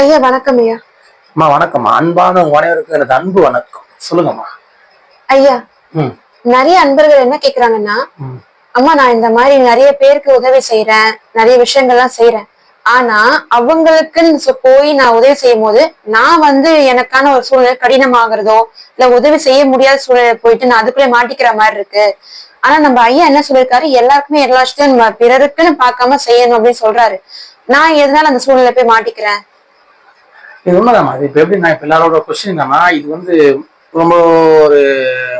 ஐயா வணக்கம் ஐயா. அம்மா வணக்கம்மா அன்பான உங்க அனைவருக்கும் எனது அன்பு வணக்கம். சொல்லுங்கம்மா. ஐயா நிறைய அன்பர்கள் என்ன கேக்குறாங்கன்னா. அம்மா நான் இந்த மாதிரி நிறைய பேருக்கு உதவி செய்யறேன் நிறைய விஷயங்கள்லாம் செய்யறேன் ஆனா அவங்களுக்குன்னு போய் நான் உதவி செய்யும் போது நான் வந்து எனக்கான ஒரு சூழ்நிலை கடினமாகறதோ இல்ல உதவி செய்ய முடியாத சூழ்நிலை போயிட்டு நான் அதுக்குள்ளே மாட்டிக்கிற மாதிரி இருக்கு. ஆனா நம்ம ஐயா என்ன சொல்லியிருக்காரு எல்லாருக்குமே எல்லா விஷயத்தையும் பிறருக்குன்னு பார்க்காம செய்யணும் அப்படின்னு சொல்றாரு. நான் எதனால அந்த சூழ்நிலை போய் மாட்டிக்கிறேன்? இது உண்மைதாம்மா. இது இப்போ எப்படி நான் இப்போ எல்லாரோட கொஸ்டின் என்னன்னா இது வந்து ரொம்ப ஒரு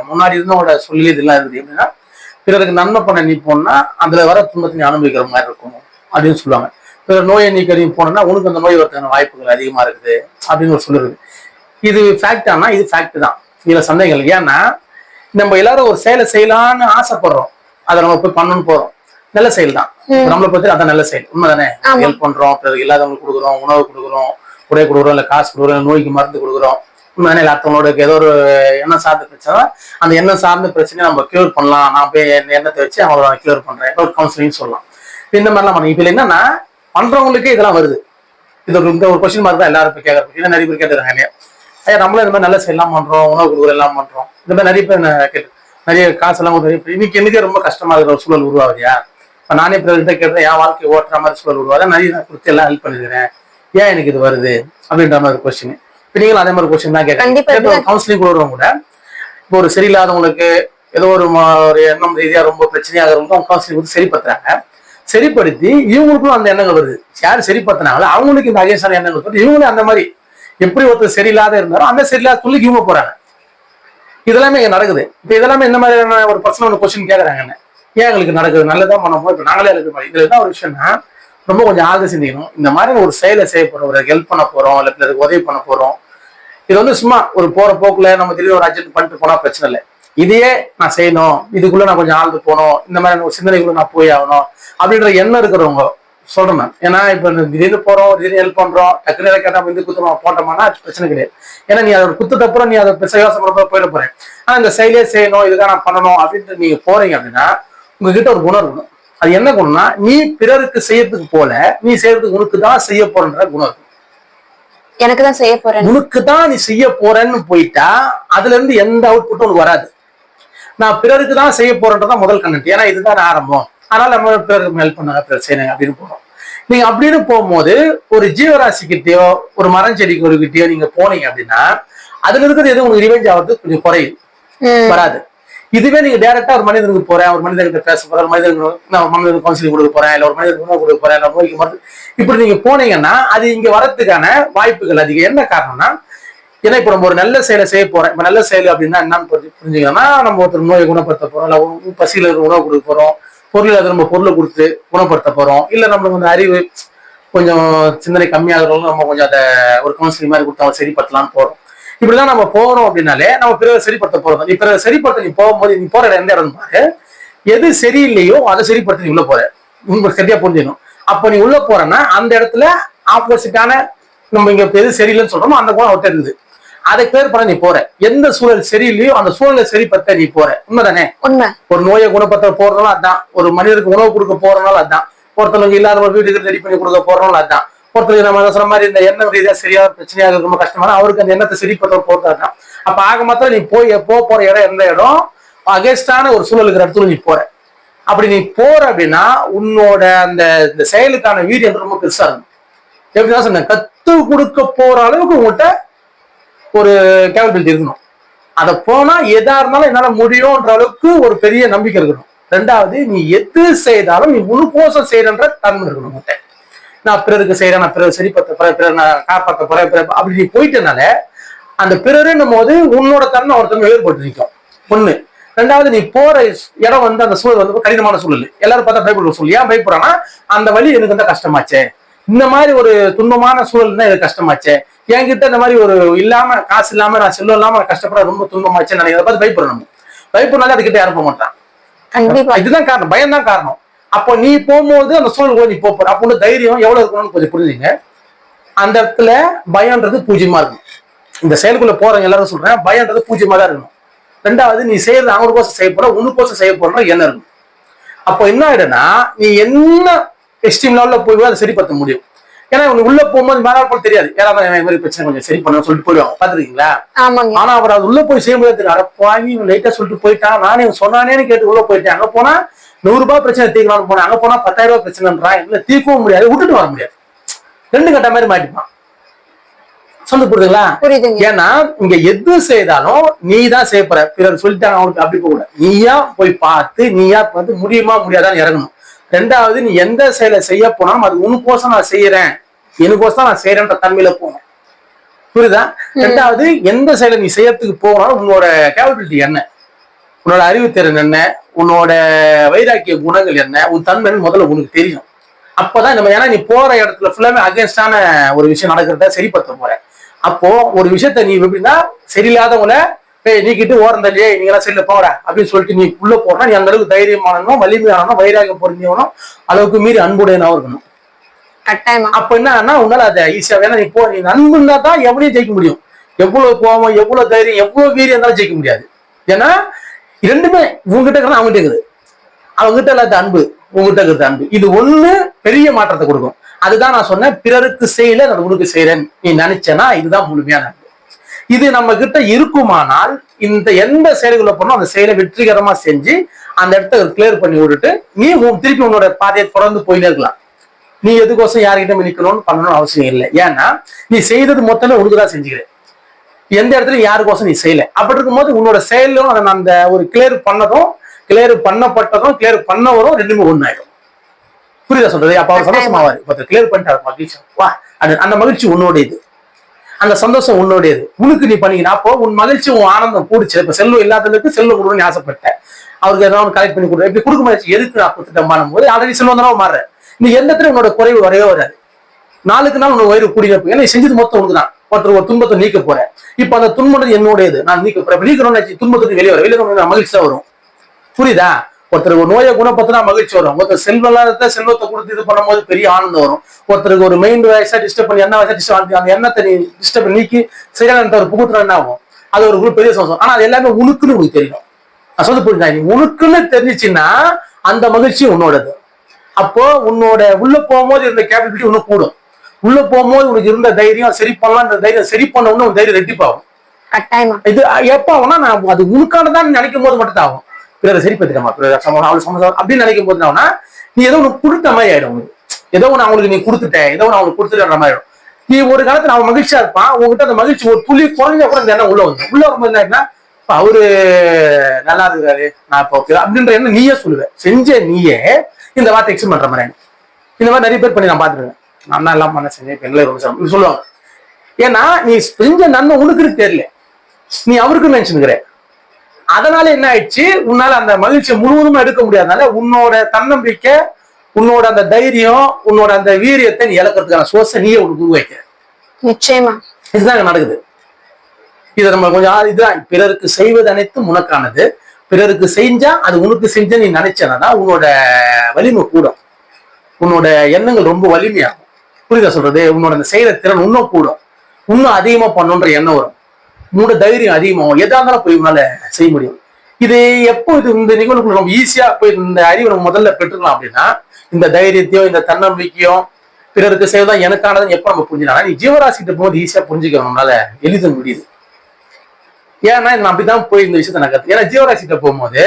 முன்னாடி இருந்தோட சொல்லி இதெல்லாம் இருக்குது. எப்படின்னா பிறருக்கு நன்மை பண்ண நீ போனா அதுல வர துன்பத்தை நீ அனுபவிக்கிற மாதிரி இருக்கும் அப்படின்னு சொல்லுவாங்க. பிறர் நோயை நீக்க நீ போனோம்னா உனக்கு அந்த நோய் வரதுக்கான வாய்ப்புகள் அதிகமா இருக்குது அப்படின்னு ஒரு சொல்லுறது இது ஃபேக்ட் ஆனா இது ஃபேக்ட் தான். இதுல சந்தேகம் இல்லை. ஏன்னா நம்ம எல்லாரும் ஒரு செயலை செய்யலாம்னு ஆசைப்படுறோம். அதை நம்ம போய் பண்ணணும்னு போறோம். நல்ல செயல் தான். நம்மளை பத்தி அதான் நல்ல செயல். உண்மைதானே. ஹெல்ப் பண்றோம். பிறகு இல்லாதவங்களுக்கு கொடுக்குறோம் உணவு கொடுக்குறோம். உடைய கொடுக்குறோம் இல்லை காசு கொடுக்குறோம் இல்ல நோய்க்கு மருந்து கொடுக்குறோம். உண்மைதானே இல்ல அடுத்தவங்களோட ஏதோ ஒரு எண்ணம் சார்ந்த பிரச்சனை அந்த எண்ணம் சார்ந்த பிரச்சனையை நம்ம கியூர் பண்ணலாம். நான் போய் என் எண்ணத்தை வச்சு அவங்கள கியூர் பண்றேன். ஒரு கவுன்சிலிங் சொல்லலாம். இந்த மாதிரிலாம் பண்ணி இப்போ என்னன்னா பண்றவங்களுக்கே இதெல்லாம் வருது. இது ஒரு இந்த ஒரு கொஸ்டின் மாதிரி தான் எல்லாரும் இப்ப கேட்கறது ஏன்னா நிறைய பேர் கேட்டுருக்காங்க இல்லையா? ஐயா நம்மளும் இந்த மாதிரி நல்ல எல்லாம் பண்றோம். உணவு கொடுக்குறோம் எல்லாம் பண்றோம். இந்த மாதிரி நிறைய பேர் கேட்டு நிறைய காசெல்லாம் கொடுத்து இன்னைக்கு எனக்கே ரொம்ப கஷ்டமா இருக்கிற ஒரு சூழல் உருவாகுதியா இப்போ நானே பிறர்கிட்ட கேட்டேன் என் வாழ்க்கை ஓட்டுற மாதிரி சூழல் உருவாக நிறைய நான் கொடுத்து எல்லாம் ஹெல்ப் பண்ணிக்கிறேன் ஏன் எனக்கு இது வருது அப்படின்ற மாதிரி கொஸ்டின் இப்ப நீங்களும் அதே மாதிரி கொஸ்டின் தான் கேட்கறேன் கவுன்சிலிங் கொடுக்குறவங்க கூட இப்போ ஒரு சரியில்லாதவங்களுக்கு ஏதோ ஒரு ஒரு எண்ணம் ரீதியா ரொம்ப பிரச்சனையாகிறவங்க அவங்க கவுன்சிலிங் கொடுத்து சரிப்படுத்துறாங்க. சரிப்படுத்தி இவங்களுக்கும் அந்த எண்ணங்கள் வருது. யார் சரிப்படுத்தினாங்களோ அவங்களுக்கு இந்த அகேஷான எண்ணங்கள் வருது. இவங்களும் அந்த மாதிரி. எப்படி ஒருத்தர் சரியில்லாத இருந்தாரோ அந்த சரியில்லாத சொல்லிக்கு இவங்க போறாங்க. இதெல்லாமே இங்க நடக்குது. இப்போ இதெல்லாமே இந்த மாதிரியான ஒரு பர்சனல் கொஸ்டின் கேட்கறாங்க என்ன ஏன் எங்களுக்கு நடக்குது? நல்லதான் பண்ண போது நாங்களே எழுத மாதிரி. இதுல என்ன ஒரு விஷயம்னா ரொம்ப கொஞ்சம் ஆழ்ந்து சிந்திக்கணும். இந்த மாதிரி ஒரு செயலை செய்ய போறோம் ஒரு ஹெல்ப் பண்ண போறோம் இல்லை பிள்ளைக்கு உதவி பண்ண போறோம். இது வந்து சும்மா ஒரு போற போக்குல நம்ம திடீர்னு ஒரு அர்ஜென்ட் பண்ணிட்டு போனா பிரச்சனை இல்லை. இதையே நான் செய்யணும். இதுக்குள்ள நான் கொஞ்சம் ஆழ்ந்து போகணும். இந்த மாதிரி ஒரு சிந்தனைக்குள்ள நான் போய் ஆகணும். அப்படின்ற எண்ணம் இருக்கிறவங்க சொல்றேன் ஏன்னா இப்போ திடீர்னு போறோம் திடீர்னு ஹெல்ப் பண்றோம் டக்குனு எதை கேட்டா இந்த குத்துறோம் போட்டோம்னா அது பிரச்சனை கிடையாது. ஏன்னா நீ அதை குத்துட்டு அப்புறம் நீ அதை யோசனை போயிட போறேன். ஆனா இந்த செயலே செய்யணும் இதுக்காக நான் பண்ணணும் அப்படின்ட்டு நீங்க போறீங்க அப்படின்னா உங்ககிட்ட ஒரு குணம் இருக்கணும் அது என்ன குணம்னா நீ பிறருக்கு செய்யறதுக்கு போல நீ செய்யறதுக்கு உனக்கு தான் செய்ய போறன்ற குணம். எனக்கு தான் செய்ய போறேன் உனக்கு தான் நீ செய்ய போறேன்னு போயிட்டா அதுல இருந்து எந்த அவுட்புட்டும் உனக்கு வராது. நான் பிறருக்கு தான் செய்ய போறேன்றதான் முதல் கண்டென்ட் ஏன்னா இதுதான் ஆரம்பம். அதனால நம்ம பிறருக்கு ஹெல்ப் பண்ணாங்க பிறர் செய்யணும் அப்படின்னு போறோம். நீங்க அப்படின்னு போகும்போது ஒரு ஜீவராசி கிட்டயோ ஒரு மரம் செடிக்கு கிட்டயோ நீங்க போனீங்க அப்படின்னா அதுல இருக்கிறது எதுவும் உங்களுக்கு ரிவெஞ்ச் ஆகிறது கொஞ்சம் குறையுது ம். வராது. இதுவே நீங்க டேரக்டா ஒரு மனிதனுக்கு போறேன் ஒரு மனிதர்கிட்ட பேச போறேன் ஒரு மனிதனுக்கு நான் மனிதனுக்கு கவுன்சிலிங் கொடுக்க போறேன் இல்ல ஒரு மனிதனுக்கு உணவு கொடுக்க போறேன் இல்ல நோய்க்கு மருந்து. இப்படி நீங்க போனீங்கன்னா அது இங்க வரதுக்கான வாய்ப்புகள் அதிகம். என்ன காரணம்னா ஏன்னா இப்ப நம்ம ஒரு நல்ல செயலை செய்ய போறோம். இப்ப நல்ல செயல் அப்படின்னா என்னன்னு புரிஞ்சுக்கணும்னா நம்ம ஒருத்தர் நோயை குணப்படுத்த போறோம் இல்ல பசியில் பசியில இருக்கிற உணவு கொடுக்க போறோம் பொருள் அதை நம்ம பொருளை கொடுத்து குணப்படுத்த போறோம் இல்ல நம்மளுக்கு வந்து அறிவு கொஞ்சம் சிந்தனை கம்மியாகிறவங்களும் நம்ம கொஞ்சம் அதை ஒரு கவுன்சிலிங் மாதிரி கொடுத்து அவங்க சரிப்படுத்தலாம்னு போறோம். இப்படிதான் நம்ம போறோம் அப்படின்னாலே நம்ம பிறரை சரிப்படுத்த போறோம். நீ பிறரை சரிப்படுத்த நீ போகும்போது நீ போற இடம் எந்த இடம் பாரு. எது சரியில்லையோ அதை சரிப்படுத்த நீ உள்ள போற. உங்களுக்கு சரியா புரிஞ்சுக்கணும் அப்ப நீ உள்ள போறன்னா அந்த இடத்துல ஆப்போசிட்டான நம்ம இங்க எது சரியில்லைன்னு சொல்றோமோ அந்த குணம் அவர்கிட்ட இருக்குது. அதை பேர் பண்ண நீ போற. எந்த சூழல் சரியில்லையோ அந்த சூழலை சரிப்படுத்த நீ போற. உண்மைதானே? உண்மை. ஒரு நோயை குணப்படுத்த போறதுனால அதான். ஒரு மனிதருக்கு உணவு கொடுக்க போறதுனால அதான். ஒருத்தவங்க இல்லாத ஒரு வீட்டுக்கு ரெடி பண்ணி கொடுக்க போறதுனால அதான். ஒருத்தருக்கு நம்ம சொன்ன மாதிரி இந்த எண்ணம் ரீதியாக சரியாக பிரச்சனையாக ரொம்ப கஷ்டமான அவருக்கு அந்த எண்ணத்தை சரிப்படுத்த போறது அப்போ ஆக மாத்திரம் நீ போய் போக போகிற இடம் எந்த இடம்? அகேன்ஸ்டான ஒரு சூழல் இருக்கிற இடத்துல நீ போற. அப்படி நீ போற அப்படின்னா உன்னோட அந்த இந்த செயலுக்கான வீரியம் ரொம்ப பெருசா இருக்கும். எப்படிதான் சொன்னேன்? கத்து கொடுக்க போற அளவுக்கு உங்கள்கிட்ட ஒரு கேபபிலிட்டி இருக்கணும். அதை போனா எதா இருந்தாலும் என்னால முடியும்ன்ற அளவுக்கு ஒரு பெரிய நம்பிக்கை இருக்கணும். ரெண்டாவது நீ எது செய்தாலும் நீ உனக்கோசம் செய்யறன்ற தன்மை இருக்கணும் உங்கள்கிட்ட நான் பிறருக்கு செய்யறேன் நான் பிறர் சரிப்படுத்த போறேன் பிறர் நான் காப்பாற்ற போறேன் பிறர் அப்படி நீ போயிட்டனால அந்த பிறருன்னும் போது உன்னோட தன்மை ஒருத்தன்மை வேறுபட்டு நிற்கும் ஒண்ணு. ரெண்டாவது நீ போற இடம் வந்து அந்த சூழல் வந்து கடினமான சூழல். எல்லாரும் பார்த்தா பயப்படுற சூழல் ஏன் பயப்படுறான்னா அந்த வழி எனக்கு வந்து கஷ்டமாச்சே. இந்த மாதிரி ஒரு துன்பமான சூழல் தான் எனக்கு கஷ்டமாச்சே. என்கிட்ட இந்த மாதிரி ஒரு இல்லாம காசு இல்லாம நான் செல்வம் இல்லாம கஷ்டப்பட ரொம்ப துன்பமாச்சே. நான் அதை பார்த்து பயப்படுறோம் நம்ம. பயப்படுறனால அதுக்கிட்ட யாரும் போக மாட்டான். இதுதான் காரணம். பயம் தான் காரணம். அப்போ நீ போகும்போது அந்த சூழல் நீ போற அப்போ உனக்கு தைரியம் எவ்வளவு இருக்கணும்னு கொஞ்சம் புரிஞ்சுங்க. அந்த இடத்துல பயம்ன்றது பூஜ்யமா இருக்கும் இந்த செயலுக்குள்ள போறவங்க எல்லாரும் சொல்றேன் பயம்ன்றது பூஜ்யமா தான் இருக்கணும். ரெண்டாவது நீ செய்யறது அவனுக்கோசம் செய்ய போற உனக்கோசம் செய்ய போற எண்ணம் இருக்கும் அப்போ என்ன ஆயிடும்னா நீ என்ன எக்ஸ்ட்ரீம் லெவல்ல போய் அதை சரிப்படுத்த முடியும். ஏன்னா உனக்கு உள்ள போகும்போது மேலாள் போல தெரியாது. இந்த மாதிரி பிரச்சனை கொஞ்சம் சரி பண்ண சொல்லிட்டு போயிடுவாங்க. பாத்துருக்கீங்களா? ஆனா அவர் அது உள்ள போய் செய்யும்போது தெரியும் அட பாவி லைட்டா சொல்லிட்டு போயிட்டான். நானே இவன் சொன்னானேன்னு கேட்டு உள்ள போயிட்டேன். அங்க போனா நூறு ரூபாய் பிரச்சனை தீர்க்கலாம்னு போனேன் அங்க போனா பத்தாயிரம் ரூபாய் பிரச்சனைன்றான் இல்ல தீர்க்கவும் முடியாது விட்டுட்டு வர முடியாது. ரெண்டு கட்ட மாதிரி மாட்டிப்பான். சொல்லு புரியுதுங்களா? புரியுதுங்க. ஏன்னா இங்க எது செய்தாலும் நீ தான் செய்ய போற. பிறர் சொல்லிட்டாங்க அவனுக்கு அப்படி போக நீயா போய் பார்த்து நீயா வந்து முடியுமா முடியாதான்னு இறங்கணும். ரெண்டாவது நீ எந்த செயலை செய்ய போனாலும் அது உனக்கோசம் நான் செய்யறேன். எனக்கோசம் நான் செய்யறேன்ற தன்மையில போகணும். புரியுதா? ரெண்டாவது எந்த செயலை நீ செய்யறதுக்கு போகணும் உன்னோட கேபபிலிட்டி என்ன? உன்னோட அறிவுத்திறன் என்ன? உன்னோட வைராக்கிய குணங்கள் என்ன? உன் தன்மைன்னு முதல்ல உனக்கு தெரியும். அப்பதான் நம்ம ஏன்னா நீ போற இடத்துல ஃபுல்லாமே அகேன்ஸ்டான ஒரு விஷயம் நடக்கிறத சரிப்படுத்த போற. அப்போ ஒரு விஷயத்த நீ எப்படின்னா சரியில்லாதவங்கள ஏய் நீக்கிட்டு ஓரம் தள்ளியே நீங்க எல்லாம் சரியில்ல போற அப்படின்னு சொல்லிட்டு நீ உள்ள போனா நீ அந்த அளவுக்கு தைரியமானனும் வலிமையானனும் வைராகியம் பொருந்தியவனும் அளவுக்கு மீறி அன்புடையனாவும் இருக்கணும். கட்டாயமா. அப்ப என்னன்னா உன்னால அதை ஈஸியா வேணா நீ போ நீ அன்பு இருந்தா தான் எவனையும் ஜெயிக்க முடியும். எவ்வளவு கோபம் எவ்வளவு தைரியம் எவ்வளவு வீரியம் இருந்தாலும் ஜெயிக்க முடியாது. ஏன்னா ரெண்டுமே உங்ககிட்ட இருக்கிற அவங்ககிட்ட இருக்குது. அவங்ககிட்ட இல்லாத அன்பு உங்ககிட்ட இருக்கிறது அன்பு. இது ஒண்ணு பெரிய மாற்றத்தை கொடுக்கும். அதுதான் நான் சொன்னேன் பிறருக்கு செய்யல நான் உனக்கு செய்யறேன். நீ நினைச்சேனா இதுதான் முழுமையான அன்பு. இது நம்ம கிட்ட இருக்குமானால் இந்த எந்த செயல்களை பண்ணோம் அந்த செயலை வெற்றிகரமா செஞ்சு அந்த இடத்த கிளியர் பண்ணி விட்டுட்டு நீ உன் திருப்பி உன்னோட பாதையை தொடர்ந்து போயிட்டே இருக்கலாம். நீ எதுக்கோசம் யார்கிட்ட நிக்கணும்னு பண்ணணும்னு அவசியம் இல்லை. ஏன்னா நீ செய்தது மொத்தமே உனக்கு செஞ்சுக்கிறேன் எந்த இடத்துல யாருக்கோசம் நீ செய்யல. அப்படி இருக்கும்போது உன்னோட செயலும் அதை நான் அந்த ஒரு கிளியர் பண்ணதும் கிளியர் பண்ணப்பட்டதும் கிளியர் பண்ணவரும் ரெண்டுமே ஒண்ணாயிடும் புரியுதா சொல்றது? அப்ப அவர் சந்தோஷமாவாரு. இப்ப கிளியர் பண்ணிட்டாரு மகிழ்ச்சி. வா அது அந்த மகிழ்ச்சி உன்னோடையது. அந்த சந்தோஷம் உன்னோடையது. உனக்கு நீ பண்ணீங்கன்னா அப்போ உன் மகிழ்ச்சி உன் ஆனந்தம் கூடிச்சு. இப்ப செல்வம் இல்லாததுக்கு செல்வம் கொடுக்கணும்னு ஆசைப்பட்டேன். அவருக்கு ஏதாவது கலெக்ட் பண்ணி கொடுக்குறேன். இப்படி கொடுக்க முடியாது எதுக்கு நான் கொடுத்துட்டேன் போது ஆல்ரெடி செல்வம் தானே மாறுற நீ எந்த இடத்துல உன்னோட குறைவு வரவே வராது. நாளுக்கு நாள் உன்னோட கூடிய போய் ஏன்னா செஞ்சது மொத்தம் உனக்கு தான் ஒருத்தர் ஒரு துன்பத்தை நீக்க போறேன். இப்ப அந்த துன்பம் என்னுடையது? நான் நீக்க போறேன். நீக்கணும்னு துன்பத்துக்கு வெளியே வர வெளியே நான் மகிழ்ச்சியா வரும். புரியுதா? ஒருத்தர் ஒரு நோயை குணப்படுத்தினா மகிழ்ச்சி வரும். ஒருத்தர் செல்வம் இல்லாத செல்வத்தை கொடுத்து இது பண்ணும்போது பெரிய ஆனந்தம் வரும். ஒருத்தருக்கு ஒரு மெயின் வயசா டிஸ்டர்ப் பண்ணி என்ன வயசா டிஸ்டர்ப் அந்த எண்ணத்தை நீ டிஸ்டர்ப் நீக்கி சரியான ஒரு புகுத்துனா என்ன ஆகும்? அது ஒரு குரூப் பெரிய சந்தோஷம். ஆனா அது எல்லாமே உனக்குன்னு உங்களுக்கு தெரியும். நான் சொல்லி புரியுதா? நீ உனக்குன்னு தெரிஞ்சிச்சுன்னா அந்த மகிழ்ச்சி உன்னோடது. அப்போ உன்னோட உள்ள போகும்போது இருந்த கேபிலிட்டி இன்னும் கூடும். உள்ள போகும்போது உனக்கு இருந்த தைரியம் சரி பண்ணலாம் இந்த தைரியம் சரி பண்ண உடனே உன் தைரியம் ரெட்டிப்பாகும். கட்டாயமா. இது எப்ப ஆகும்னா நான் அது உனக்கானதான் நினைக்கும் போது மட்டும் தான் ஆகும். பிறரை சரி பத்திரமா பிறர் சமம் அவள் சமம் அப்படின்னு நினைக்கும் போது என்ன நீ ஏதோ ஒன்று கொடுத்த மாதிரி ஆயிடும் உனக்கு. ஏதோ ஒன்று அவங்களுக்கு நீ கொடுத்துட்ட ஏதோ ஒன்று அவங்களுக்கு கொடுத்துட்ட மாதிரி ஆயிடும். நீ ஒரு காலத்துல அவன் மகிழ்ச்சியா இருப்பான் உங்ககிட்ட அந்த மகிழ்ச்சி ஒரு துளி குறைஞ்சா கூட இந்த எண்ணம் உள்ள வந்து உள்ள வரும்போது என்ன அவரு நல்லா இருக்காரு நான் இப்போ அப்படின்ற எண்ணம் நீயே சொல்லுவ. செஞ்ச நீயே இந்த வார்த்தை எக்ஸ்பிள் பண்ற மாதிரி. இந்த மாதிரி நிறைய பேர் பண்ணி நான் பார்த்துருக்கேன். நான் தான் எல்லாம் பண்ண செஞ்சேன் எங்களை ரொம்ப சிரமம். சொல்லுவாங்க. ஏன்னா நீ செஞ்ச நன்மை உனக்கு தெரியல. நீ அவருக்கு நினைச்சுக்கிற அதனால என்ன ஆயிடுச்சு? உன்னால அந்த மகிழ்ச்சியை முழுவதும் எடுக்க முடியாதனால உன்னோட தன்னம்பிக்கை உன்னோட அந்த தைரியம் உன்னோட அந்த வீரியத்தை நீ இழக்கிறதுக்கான சோர்ஸை நீயே உனக்கு உருவாக்க நிச்சயமா. இதுதான் நடக்குது. இதை நம்ம கொஞ்சம் இதுதான். பிறருக்கு செய்வது அனைத்தும் உனக்கானது. பிறருக்கு செஞ்சா அது உனக்கு செஞ்ச நீ நினைச்சனா உன்னோட வலிமை கூடும். உன்னோட எண்ணங்கள் ரொம்ப வலிமையாகும். புரியுதா சொல்றது? உன்னோட அந்த செய்யற திறன் இன்னும் கூடும். இன்னும் அதிகமா பண்ணுன்ற எண்ணம் வரும். உன்னோட தைரியம் அதிகமாகும். எதா இருந்தாலும் போய் உன்னால செய்ய முடியும். இது எப்போ இது இந்த நிகழ்வுக்கு நம்ம ஈஸியா போய் இந்த அறிவை நம்ம முதல்ல பெற்றுக்கலாம் அப்படின்னா இந்த தைரியத்தையும் இந்த தன்னம்பிக்கையும் பிறருக்கு செய்வதான் எனக்கானதுன்னு எப்ப நம்ம புரிஞ்சுக்கலாம் நீ ஜீவராசிக்கிட்ட போகும்போது ஈஸியா புரிஞ்சுக்க நம்மளால எளித முடியுது. ஏன்னா நான் அப்படிதான் போய் இந்த விஷயத்த நான் கத்து ஏன்னா ஜீவராசிகிட்ட போகும்போது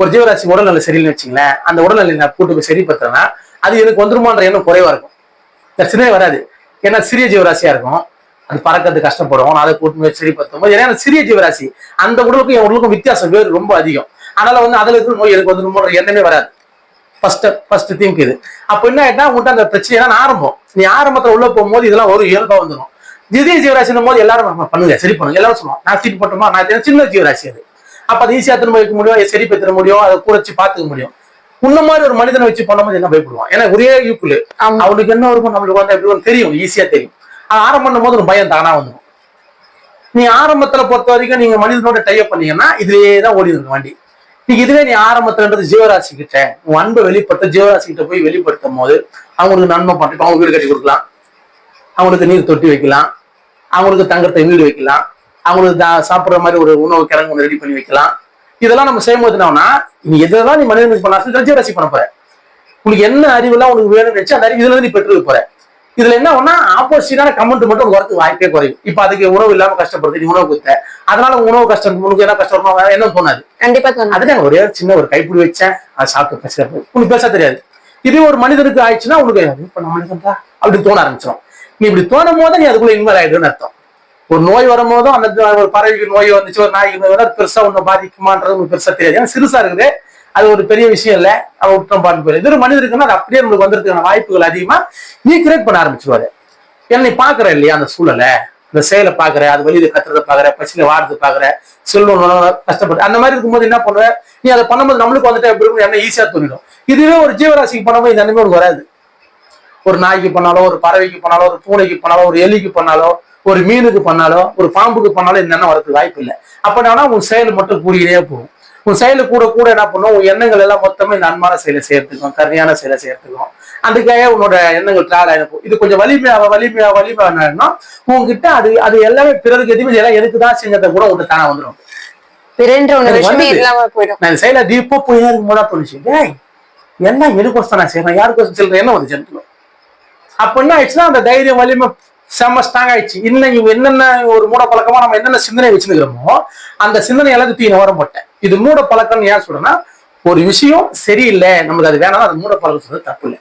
ஒரு ஜீவராசி உடல்நிலை சரியில்லைன்னு வச்சுங்களேன் அந்த உடல்நிலை நான் கூட்டு போய் சரிப்படுத்துறேன்னா அது எனக்கு வந்துருமான்ற எண்ணம் குறைவா இருக்கும். பிரச்சனையே வராது. ஏன்னா சிறிய ஜீவராசியா இருக்கும். அது பறக்கிறது கஷ்டப்படும். நான் அதை கூட்டு போய் சரிப்படுத்தும் போது ஏன்னா சிறிய ஜீவராசி அந்த உடலுக்கும் என் உடலுக்கும் வித்தியாசம் வேறு ரொம்ப அதிகம். அதனால வந்து அதுல இருக்கிற நோய் எனக்கு வந்துருமோன்ற எண்ணமே வராது. ஃபர்ஸ்ட் ஃபர்ஸ்ட் திங்க் இது. அப்போ என்ன ஆயிட்டா உங்கள்கிட்ட அந்த பிரச்சனை ஆரம்பம். நீ ஆரம்பத்தில் உள்ள போகும்போது இதெல்லாம் ஒரு இயல்பா வந்துடும் திடீர் ஜீவராசினும் போது எல்லாரும் நம்ம பண்ணுங்க சரி பண்ணுங்க. எல்லாரும் சொல்லுவோம் நான் சீட்டு போட்டோமா? நான் சின்ன ஜீவராசி அது? அப்போ அது ஈஸியாக திரும்ப வைக்க முடியும் அதை சரி பெற்ற முடியும் அதை குறைச்சி பார்த்துக்க முடியும். உன்ன மாதிரி ஒரு மனிதனை வச்சு பண்ணும்போது என்ன பயப்படுவான்? ஏன்னா ஒரே ஆமா. அவனுக்கு என்ன இருக்கும்? நம்மளுக்கு வந்து எப்படி தெரியும். ஈஸியா தெரியும். அது ஆரம்பம் பண்ணும்போது ஒரு பயம் தானா வந்துடும் நீ ஆரம்பத்துல பொறுத்த வரைக்கும் நீங்க மனிதனோட டைப் பண்ணீங்கன்னா இதுலயே தான் ஓடி இருக்கு வண்டி. நீங்க இதுவே நீ ஆரம்பத்துலன்றது ஜீவராசி கிட்ட உன் அன்பை வெளிப்படுத்த ஜீவராசி கிட்ட போய் வெளிப்படுத்தும் போது அவங்களுக்கு நன்மை பண்ணிட்டு அவங்க வீடு கட்டி கொடுக்கலாம். அவங்களுக்கு நீர் தொட்டி வைக்கலாம். அவங்களுக்கு தங்கறதுக்கு வீடு வைக்கலாம். அவங்களுக்கு சாப்பிடுற மாதிரி ஒரு உணவு கிழங்கு ரெடி பண்ணி வைக்கலாம். இதெல்லாம் நம்ம செய்யும்போது என்னன்னா நீ எதெல்லாம் நீ மனிதனுக்கு பண்ணா ஜீவராசி பண்ண போற. உனக்கு என்ன அறிவுலாம் உனக்கு வேணும்னு வச்சு அந்த அறிவு இதுல இருந்து நீ பெற்றுக்க போற. இதுல என்ன ஒன்னா ஆப்போசிட்டான கமெண்ட் மட்டும் வரதுக்கு வாய்ப்பே குறையும். இப்ப அதுக்கு உணவு இல்லாம கஷ்டப்படுது நீ உணவு கொடுத்த. அதனால உணவு கஷ்டம் உனக்கு என்ன கஷ்டம்? வேற என்ன தோணாது. கண்டிப்பா தோணும். அதுல ஒரே சின்ன ஒரு கைப்பிடி வச்சேன். அது சாப்பிட்டு பேசுற உனக்கு பேச தெரியாது. இதே ஒரு மனிதனுக்கு ஆயிடுச்சுன்னா உனக்கு இப்ப நம்ம மனிதன்டா அப்படி தோண ஆரம்பிச்சிடும் நீ இப்படி தோணும் போது நீ அதுக்குள்ள இன்வால்வ் ஆயிடுன்னு அர்த்தம். ஒரு நோய் வரும்போதும் அந்த ஒரு பறவைக்கு நோய் வந்துச்சு ஒரு நாய்க்கு நோய் பெருசா ஒன்றும் பாதிக்குமான்றது பெருசா தெரியாது. ஏன்னா சிறுசா இருக்குது. அது ஒரு பெரிய விஷயம் இல்ல. அவ விட்டம் பாட்டு போயிரு இது ஒரு மனிதருக்குன்னா அது அப்படியே நம்மளுக்கு வந்துருக்கான வாய்ப்புகள் அதிகமா நீ கிரியேட் பண்ண ஆரம்பிச்சிருவாரு. ஏன்னா நீ பாக்குற இல்லையா அந்த சூழலை? இந்த செயலை பாக்குற அது வெளியில கத்துறத பாக்குற பசியில வாடுறது பாக்குற செல்வம் கஷ்டப்பட்டு அந்த மாதிரி இருக்கும்போது என்ன பண்ணுவ? நீ அதை பண்ணும்போது நம்மளுக்கு வந்துட்டு எப்படி இருக்கும்? என்ன ஈஸியா தோணிடும் இதுவே ஒரு ஜீவராசிக்கு பண்ணும்போது இந்த அனுபவம் வராது. ஒரு நாய்க்கு பண்ணாலோ ஒரு பறவைக்கு பண்ணாலோ ஒரு பூனைக்கு பண்ணாலோ ஒரு எலிக்கு பண்ணாலோ ஒரு மீனுக்கு பண்ணாலோ ஒரு பாம்புக்கு பண்ணாலோ எண்ணம் வரதுக்கு வாய்ப்பு இல்லை. அப்ப என்னன்னா உன் செயல் மட்டும் கூடிக்கிட்டே போகும். உன் செயலு கூட கூட என்ன பண்ணும்? உன் எண்ணங்கள் எல்லாம் மொத்தமா இந்த அன்பான செயலை செய்யறதுக்கும் கருணையான செயலை செய்யறதுக்கும் அதுக்காக உன்னோட எண்ணங்கள் டிராவல் ஆயிருக்கும் இது கொஞ்சம் வலிமையாக வலிமையா வலிமையானா உன்கிட்ட அது அது எல்லாமே பிறருக்கு எதுவுமே எல்லாம் எனக்கு தான் செஞ்சதை கூட உன்கிட்ட தானே வந்துடும் நான் செயல டீப்பா போய் இருக்கும் போதா தோணுச்சு. டேய் என்ன எனக்கோசம் நான் செய்யறேன்? யாருக்கோசம் சொல்றேன் என்ன வந்து ஜென்மம் அப்ப என்ன ஆயிடுச்சுன்னா அந்த தைரியம் வலிமை செம்ம ஸ்ட்ராங் ஆயிடுச்சு. இன்னும் இவங்க என்னென்ன ஒரு மூட பழக்கமா நம்ம என்னென்ன சிந்தனை வச்சுருக்கிறோமோ அந்த சிந்தனை எல்லாத்தையும் தூக்கி ஓரம் போட்டேன். இது மூட பழக்கம்னு ஏன் சொல்றேன்னா ஒரு விஷயம் சரியில்லை நமக்கு அது வேணாலும் அது மூட பழக்கம் சொல்றது தப்பு இல்லை.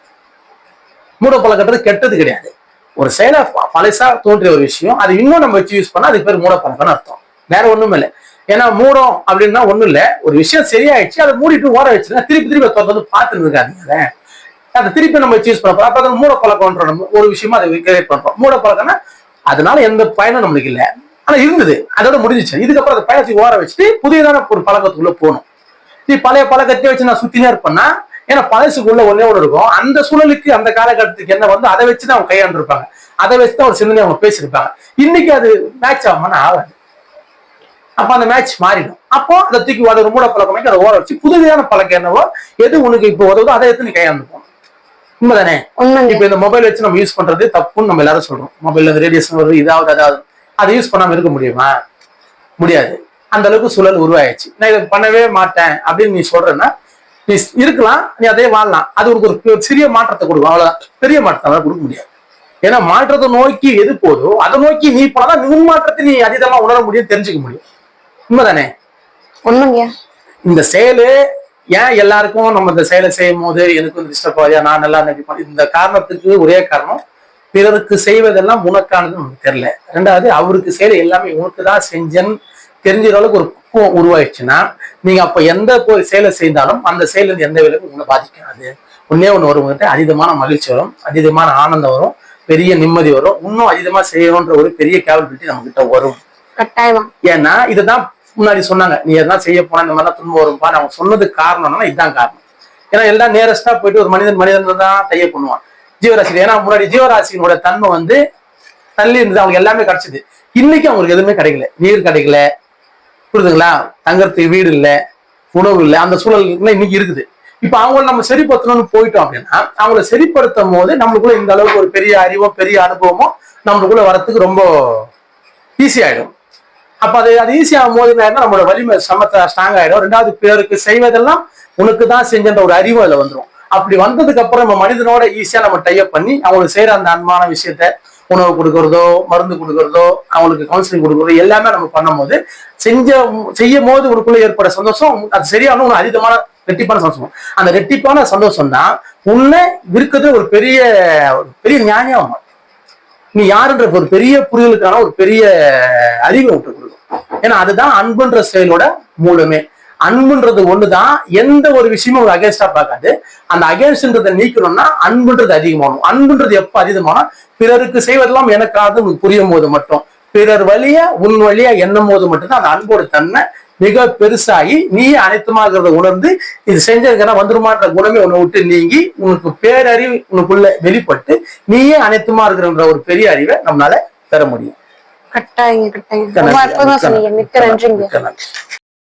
மூட பழக்கன்றது கெட்டது கிடையாது. ஒரு செயலை பழசா தோன்றிய ஒரு விஷயம் அது இன்னும் நம்ம வச்சு யூஸ் பண்ணா அதுக்கு பேர் மூட பழக்கம்னு அர்த்தம். வேற ஒண்ணும் இல்லை. ஏன்னா மூடம் அப்படின்னா ஒண்ணும் இல்ல. ஒரு விஷயம் சரியாயிடுச்சு அதை மூடிட்டு ஓர வச்சுன்னா திருப்பி திருப்பி தொடர்ந்து பார்த்துட்டு இருக்காதீங்க. அதை திருப்பி நம்ம சூஸ் பண்ணப்போ பண்ண போறோம். அது மூட பழக்கம்ன்ற நம்ம ஒரு விஷயமா அதை கிரியேட் பண்றோம். மூட பழக்கம்னா அதனால எந்த பயனும் நம்மளுக்கு இல்லை. ஆனா இருந்தது. அதோட முடிஞ்சிச்சு. இதுக்கப்புறம் அந்த பயணத்தை ஓர வச்சுட்டு புதியதான ஒரு பழக்கத்துக்குள்ள போகணும். நீ பழைய பழக்கத்தையே வச்சு நான் சுத்தினே இருப்பேன்னா ஏன்னா பழசுக்குள்ள ஒன்னே ஒன்று இருக்கும். அந்த சூழலுக்கு அந்த காலகட்டத்துக்கு என்ன வந்து அதை வச்சு தான் அவங்க கையாண்டுருப்பாங்க. அதை வச்சு தான் ஒரு சிந்தனை அவங்க பேசியிருப்பாங்க. இன்னைக்கு அது மேட்ச் ஆகாமல் ஆகாது. அப்ப அந்த மேட்ச் மாறிடும். அப்போ அதை தூக்கி அதை ஒரு மூட பழக்கம் அதை ஓர வச்சு புதுமையான பழக்கம் என்னவோ எது உனக்கு இப்போ உதவுதோ அதை எடுத்து நீ கையாண்டு போகணும். உண்மைதானே? இப்ப இந்த மொபைல் வச்சு நம்ம யூஸ் பண்றது தப்புன்னு நம்ம எல்லாரும் சொல்றோம். மொபைல்ல இந்த ரேடியேஷன் வருது இதாவது அதாவது. அதை யூஸ் பண்ணாம இருக்க முடியுமா? முடியாது. அந்த அளவுக்கு சூழல் உருவாயிடுச்சு. நான் இதை பண்ணவே மாட்டேன் அப்படின்னு நீ சொல்றேன்னா நீ இருக்கலாம் நீ அதே வாழலாம். அது உனக்கு ஒரு சிறிய மாற்றத்தை கொடுக்கும். அவ்வளவுதான். பெரிய மாற்றத்தை கொடுக்க முடியாது. ஏன்னா மாற்றத்தை நோக்கி எது போதோ அதை நோக்கி நீ போனாதான் உன் மாற்றத்தை நீ அதீதமா உணர முடியும் தெரிஞ்சுக்க முடியும். உண்மைதானே? உண்மைங்க. இந்த செயலு ஏன் எல்லாருக்கும் நம்ம இந்த செயலை செய்யும் போது எனக்கு வந்து டிஸ்டர்ப் ஆகுது? நான் நல்லா நினைப்பேன் இந்த காரணத்துக்கு ஒரே காரணம் பிறருக்கு செய்வதெல்லாம் உனக்கானது நமக்கு தெரியல. ரெண்டாவது அவருக்கு செயலை எல்லாமே உனக்கு தான் செஞ்சேன்னு தெரிஞ்ச அளவுக்கு ஒரு பக்குவம் உருவாயிடுச்சுன்னா நீங்க அப்ப எந்த செயலை செய்தாலும் அந்த செயல் இருந்து எந்த விலைக்கும் உங்களை பாதிக்காது. ஒன்னே ஒண்ணு வரும் உங்ககிட்ட அதீதமான மகிழ்ச்சி வரும் அதீதமான ஆனந்தம் வரும் பெரிய நிம்மதி வரும். இன்னும் அதிகமா செய்யணுன்ற ஒரு பெரிய கேபபிலிட்டி நம்ம கிட்ட வரும். கட்டாயமா. ஏன்னா இதுதான் முன்னாடி சொன்னாங்க நீ எதனா செய்ய போனா இந்த மாதிரிலாம் துன்பம் வரும்பா அவங்க சொன்னதுக்கு காரணம் என்னன்னா இதுதான் காரணம். ஏன்னா எல்லாம் நேரஸ்டா போயிட்டு ஒரு மனிதன் மனிதன் தான் தைய பண்ணுவான். ஜீவராசி ஏன்னா முன்னாடி ஜீவராசியினோட தன்மை வந்து தள்ளி இருந்தது அவங்க எல்லாமே கிடைச்சது. இன்னைக்கு அவங்களுக்கு எதுவுமே கிடைக்கல. நீர் கிடைக்கல. புரியுதுங்களா? தங்கறதுக்கு வீடு இல்லை உணவு இல்லை அந்த சூழல் இன்னைக்கு இருக்குது. இப்ப அவங்கள நம்ம சரிப்படுத்தணும்னு போயிட்டோம் அப்படின்னா அவங்கள சரிப்படுத்தும் போது நம்மளுக்குள்ள இந்த அளவுக்கு ஒரு பெரிய அறிவோ பெரிய அனுபவமோ நம்மளுக்குள்ள வரத்துக்கு ரொம்ப ஈஸி ஆயிடும். அப்ப அது அது ஈஸியாக மோதினா நம்மளோட வலிமை சமத்தை ஸ்ட்ராங் ஆயிடும். ரெண்டாவது பேருக்கு செய்வதெல்லாம் உனக்கு தான் செஞ்சன்ற ஒரு அறிவு அதுல வந்துடும் அப்படி வந்ததுக்கு அப்புறம் நம்ம மனிதனோட ஈஸியா நம்ம டைப் பண்ணி அவங்களுக்கு செய்யற அந்த அன்பான விஷயத்த உணவு கொடுக்கறதோ மருந்து கொடுக்கறதோ அவங்களுக்கு கவுன்சிலிங் கொடுக்கறதோ எல்லாமே நம்ம பண்ணும்போது செஞ்ச செய்யும் போது உனக்குள்ள ஏற்பட சந்தோஷம் அது சரியான ஒரு அதிகமான ரெட்டிப்பான சந்தோஷம். அந்த ரெட்டிப்பான சந்தோஷம் தான் உன்னை இருக்கிறது ஒரு பெரிய பெரிய ஞானியாக நீ யாருன்ற ஒரு பெரிய புரிதலுக்கான ஒரு பெரிய அறிவை விட்டு ஏன்னா அதுதான் அன்புன்ற செயலோட மூலமே. அன்புன்றது ஒண்ணுதான் எந்த ஒரு விஷயமும் ஒரு அகேன்ஸ்டா பார்க்காது. அந்த அகேன்ஸ்ட்ன்றதை நீக்கணும்னா அன்புன்றது அதிகமாகணும். அன்புன்றது எப்ப அதிகமானா பிறருக்கு செய்வதெல்லாம் எனக்காவது உனக்கு புரியும் போது மட்டும். பிறர் வழியா உன் வழியா எண்ணும் போது மட்டும்தான் அந்த அன்போட தன்மை மிக பெருசாகி நீயே அனைத்துமாகிறத உணர்ந்து இது செஞ்சதுக்கான வந்துருமான்ற குணமே உன்னை விட்டு நீங்கி உனக்கு பேரறிவு உனக்குள்ள வெளிப்பட்டு நீயே அனைத்துமா இருக்கிறன்ற ஒரு பெரிய அறிவை நம்மளால பெற முடியும். கட்டாயங்க கட்டாயங்க மிக்க ரொம்ப நன்றி, அற்புதமா மிக்க சொன்னீங்க நன்றி, மிக்க நன்றிங்க மிக்க நன்றி